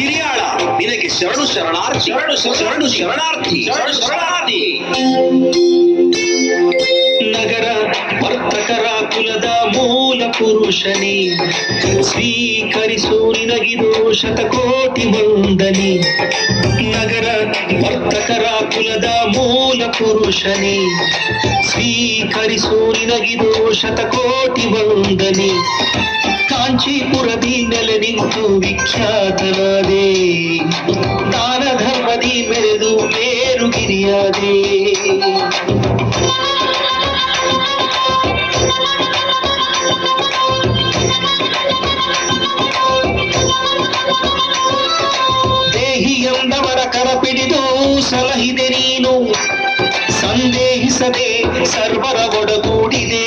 ಸಿರಿಯಾಳ ನಿನಗೆ ಶರಣು ಶರಣಾರ್ಥಿ ಶರಣು ಶರಣು ಶರಣಾರ್ಥಿ ಶರಣು ಶರಣಾರ್ಥಿ ಪುರುಷನೇ ಸ್ವೀಕರಿಸು ನಿನಗಿದು ಶತಕೋಟಿ ವಂದನಿ. ನಗರ ವರ್ತಕರ ಕುಲದ ಮೂಲ ಪುರುಷನಿ. ಸ್ವೀಕರಿಸು ನಿನಗಿದು ಶತಕೋಟಿ ವಂದನಿ. ಕಾಂಚೀಪುರದಿ ನೆಲೆ ನಿಂತು ವಿಖ್ಯಾತನಾದೆ. ದಾನ ಧರ್ಮದಿ ಮೆರೆದು ಮೇರುಗಿರಿಯಾದೆ ಸಲಹಿದೆ ನೀನು ಸಂದೇಹಿಸದೆ ಸರ್ವರ ಒಡಗೂಡಿದೆ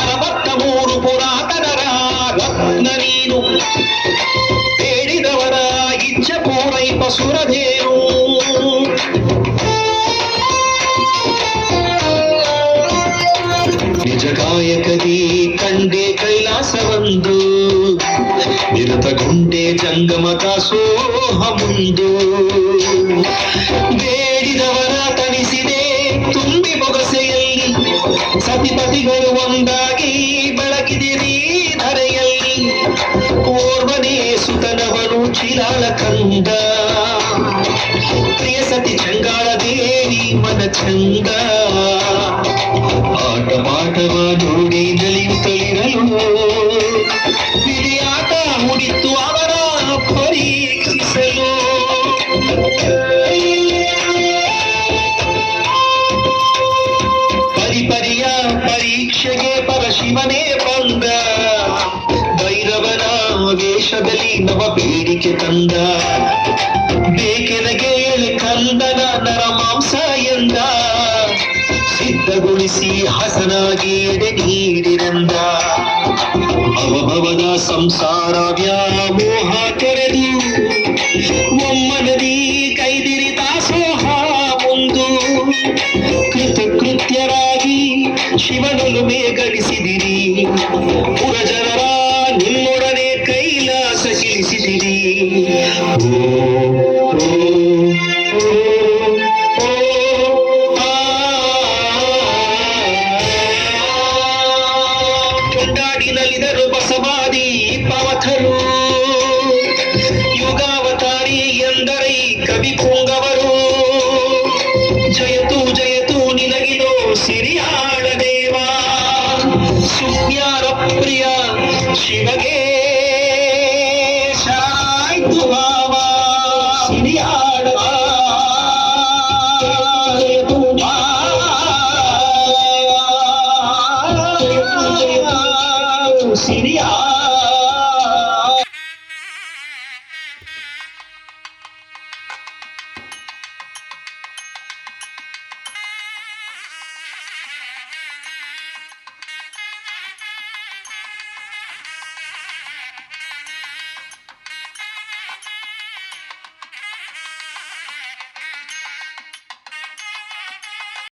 ಅರವತ್ತ ಮೂರು ಪುರಾತನರ ರತ್ನ ನೀನು ಬೇಡಿದವರ ಇಚ್ಛೆ ಪೂರೈಪ ಸುರದೇನು ನಿಜ ಕಾಯಕದಿ ಕಂಡೆ ಕೈಲಾಸವಂದು ನಿರತಗೊಂಡೆ ಜಂಗಮ ಸೋಹ ಮುಂದು. ಬೇಡಿದವರ ತಣಿಸಿದೆ ತುಂಬಿ ಬೊಗಸೆಯಲ್ಲಿ. ಸತಿಪತಿಗಳು ಒಂದಾಗಿ ಬೆಳಕಿದಿರಿ ಧರೆಯಲ್ಲಿ. ಓರ್ವನೇ ಸುತನವನು ಚಿರಾಳ ಕಂದ. ಪ್ರಿಯ ಸತಿ ಚಂಗಾಳ ದೇವಿ ಮನ ಚಂದ. ಆಟ ಪಾಠವ ನೋಡಿ ನಲಿಯುತ್ತಲಿರಲು ಪರಶಿವನೇ ಬಂದ. ಭೈರವನ ವೇಷದಲ್ಲಿ ನವ ಬೇಡಿಕೆ ತಂದ. ಬೇಕೆನಗೆ ಕಂದನ ನರ ಮಾಂಸ ಎಂದ. ಸಿದ್ಧಗೊಳಿಸಿ ಹಸನಾಗಿ ಎಡೆ ನೀಡಿರಂದ ಅವಭವದ ಸಂಸಾರ ವ್ಯಾಮೋಹ ತೊರೆದು ಕೊಂಡಾಡಿ ನಲಿದರು ಬಸವಾದಿ ಪವಥರು. ಯುಗಾವತಾರಿ ಎಂದರೆ ಕವಿ ಪುಂಗವರು ಜಯತು ಜಯತು ಸಿರಿಯಾಳ ದೇವ. ಪ್ರಿಯ ಶಿವಗೆ. ಶರಣಾಯ್ತು